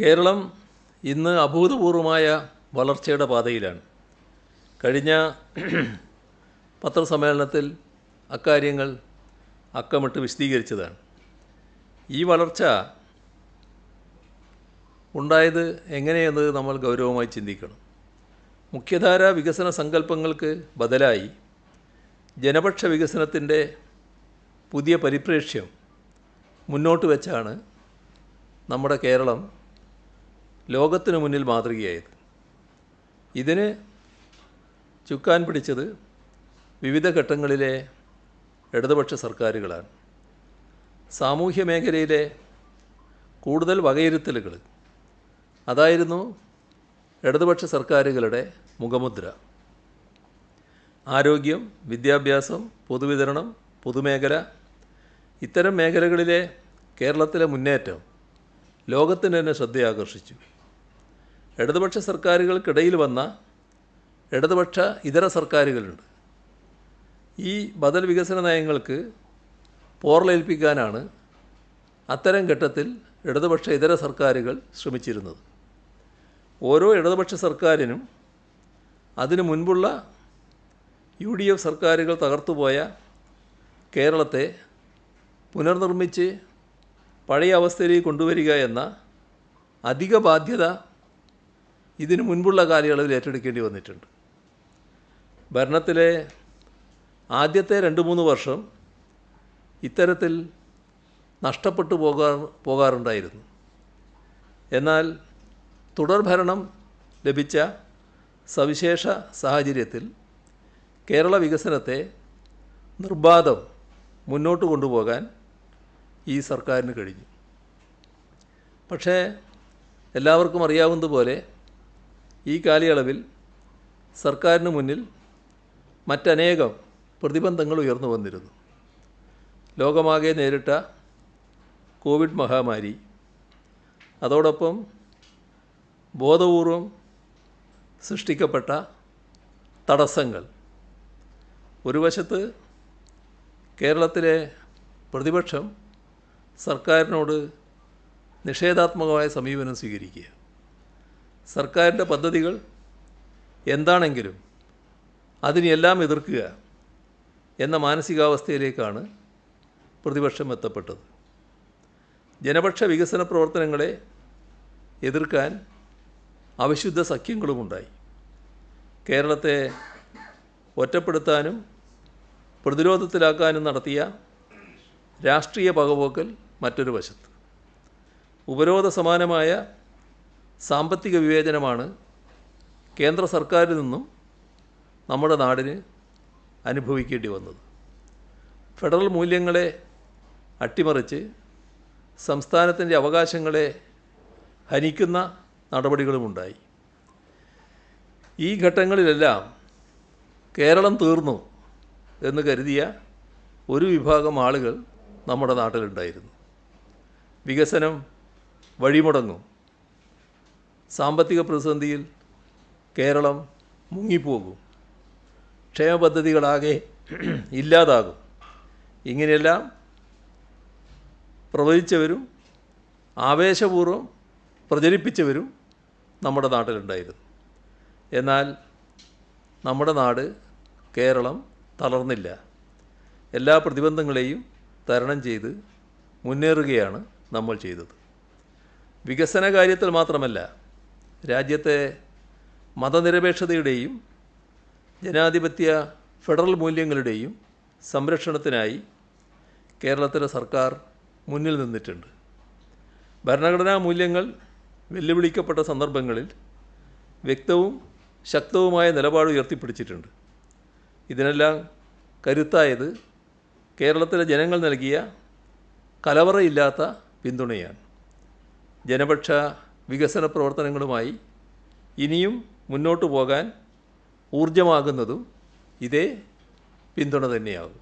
കേരളം ഇന്ന് അഭൂതപൂർവമായ വളർച്ചയുടെ പാതയിലാണ്. കഴിഞ്ഞ പത്രസമ്മേളനത്തിൽ അക്കാര്യങ്ങൾ അക്കമിട്ട് വിശദീകരിച്ചതാണ്. ഈ വളർച്ച ഉണ്ടായത് എങ്ങനെയെന്നത് നമ്മൾ ഗൗരവമായി ചിന്തിക്കണം. മുഖ്യധാര വികസന സങ്കല്പങ്ങൾക്ക് ബദലായി ജനപക്ഷ വികസനത്തിന്റെ പുതിയ പരിപ്രേക്ഷ്യം മുന്നോട്ട് വെച്ചാണ് നമ്മുടെ കേരളം ലോകത്തിനു മുന്നിൽ മാതൃകയായത്. ഇതിന് ചുക്കാൻ പിടിച്ചത് വിവിധ ഘട്ടങ്ങളിലെ ഇടതുപക്ഷ സർക്കാരുകളാണ്. സാമൂഹ്യ മേഖലയിലെ കൂടുതൽ വകയിരുത്തലുകൾ അതായിരുന്നു ഇടതുപക്ഷ സർക്കാരുകളുടെ മുഖമുദ്ര. ആരോഗ്യം വിദ്യാഭ്യാസം പൊതുവിതരണം പൊതുമേഖല ഇത്തരം മേഖലകളിലെ കേരളത്തിലെ മുന്നേറ്റം ലോകത്തിന് തന്നെ ശ്രദ്ധയാകർഷിച്ചു. ഇടതുപക്ഷ സർക്കാരുകൾക്കിടയിൽ വന്ന ഇടതുപക്ഷ ഇതര സർക്കാരുകളുണ്ട്. ഈ ബദൽ വികസന നയങ്ങൾക്ക് പോറലേൽപ്പിക്കാനാണ് അത്തരം ഘട്ടത്തിൽ ഇടതുപക്ഷ ഇതര സർക്കാരുകൾ ശ്രമിച്ചിരുന്നത്. ഓരോ ഇടതുപക്ഷ സർക്കാരിനും അതിനു മുൻപുള്ള യു ഡി എഫ് സർക്കാരുകൾ തകർത്തുപോയ കേരളത്തെ പുനർനിർമ്മിച്ച് പഴയ അവസ്ഥയിലേക്ക് കൊണ്ടുവരിക എന്ന അധിക ബാധ്യത ഇതിനു മുൻപുള്ള കാലയളവിൽ ഏറ്റെടുക്കേണ്ടി വന്നിട്ടുണ്ട്. ഭരണത്തിലെ ആദ്യത്തെ രണ്ട് മൂന്ന് വർഷം ഇത്തരത്തിൽ നഷ്ടപ്പെട്ടു പോകാ പോകാറുണ്ടായിരുന്നു. എന്നാൽ തുടർഭരണം ലഭിച്ച സവിശേഷ സാഹചര്യത്തിൽ കേരള വികസനത്തെ നിർബാധം മുന്നോട്ട് കൊണ്ടുപോകാൻ ഈ സർക്കാരിന് കഴിഞ്ഞു. പക്ഷേ എല്ലാവർക്കും അറിയാവുന്നതുപോലെ ഈ കാലയളവിൽ സർക്കാരിന് മുന്നിൽ മറ്റനേകം പ്രതിബന്ധങ്ങൾ ഉയർന്നു വന്നിരുന്നു. ലോകമാകെ നേരിട്ട കോവിഡ് മഹാമാരി അതോടൊപ്പം ബോധപൂർവം സൃഷ്ടിക്കപ്പെട്ട തടസ്സങ്ങൾ. ഒരു വശത്ത് കേരളത്തിലെ പ്രതിപക്ഷം സർക്കാരിനോട് നിഷേധാത്മകമായ സമീപനം സ്വീകരിക്കുക സർക്കാരിന്റെ പദ്ധതികൾ എന്താണെങ്കിലും അതിനെല്ലാം എതിർക്കുക എന്ന മാനസികാവസ്ഥയിലേക്കാണ് പ്രതിപക്ഷം എത്തപ്പെട്ടത്. ജനപക്ഷ വികസന പ്രവർത്തനങ്ങളെ എതിർക്കാൻ അവിശുദ്ധ സഖ്യങ്ങളുമുണ്ടായി. കേരളത്തെ ഒറ്റപ്പെടുത്താനും പ്രതിരോധത്തിലാക്കാനും നടത്തിയ രാഷ്ട്രീയ പകപോക്കൽ മറ്റൊരു വശത്ത്. ഉപരോധ സമാനമായ സാമ്പത്തിക വിവേചനമാണ് കേന്ദ്ര സർക്കാരിൽ നിന്നും നമ്മുടെ നാടിന് അനുഭവിക്കേണ്ടി വന്നത്. ഫെഡറൽ മൂല്യങ്ങളെ അട്ടിമറിച്ച് സംസ്ഥാനത്തിന്റെ അവകാശങ്ങളെ ഹനിക്കുന്ന നടപടികളുമുണ്ടായി. ഈ ഘട്ടങ്ങളിലെല്ലാം കേരളം തീർന്നു എന്ന് കരുതിയ ഒരു വിഭാഗം ആളുകൾ നമ്മുടെ നാട്ടിലുണ്ടായിരുന്നു. വികസനം വഴിമുടങ്ങും. സാമ്പത്തിക പ്രതിസന്ധിയിൽ കേരളം മുങ്ങിപ്പോകും. ക്ഷേമ പദ്ധതികളാകെ ഇല്ലാതാകും. ഇങ്ങനെയെല്ലാം പ്രവചിച്ചവരും ആവേശപൂർവം പ്രചരിപ്പിച്ചവരും നമ്മുടെ നാട്ടിലുണ്ടായിരുന്നു. എന്നാൽ നമ്മുടെ നാട് കേരളം തളർന്നില്ല. എല്ലാ പ്രതിബന്ധങ്ങളെയും തരണം ചെയ്ത് മുന്നേറുകയാണ് നമ്മൾ ചെയ്തത്. വികസന കാര്യത്തിൽ മാത്രമല്ല രാജ്യത്തെ മതനിരപേക്ഷതയുടെയും ജനാധിപത്യ ഫെഡറൽ മൂല്യങ്ങളുടെയും സംരക്ഷണത്തിനായി കേരളത്തിലെ സർക്കാർ മുന്നിൽ നിന്നിട്ടുണ്ട്. ഭരണഘടനാ മൂല്യങ്ങൾ വെല്ലുവിളിക്കപ്പെട്ട സന്ദർഭങ്ങളിൽ വ്യക്തവും ശക്തവുമായ നിലപാട് ഉയർത്തിപ്പിടിച്ചിട്ടുണ്ട്. ഇതിനെല്ലാം കരുത്തായത് കേരളത്തിലെ ജനങ്ങൾ നൽകിയ കലവറയില്ലാത്ത പിന്തുണയാണ്. ജനപക്ഷ വികസന പ്രവർത്തനങ്ങളുമായി ഇനിയും മുന്നോട്ട് പോകാൻ ഊർജമാകുന്നതും ഇതേ പിന്തുണ തന്നെയാകും.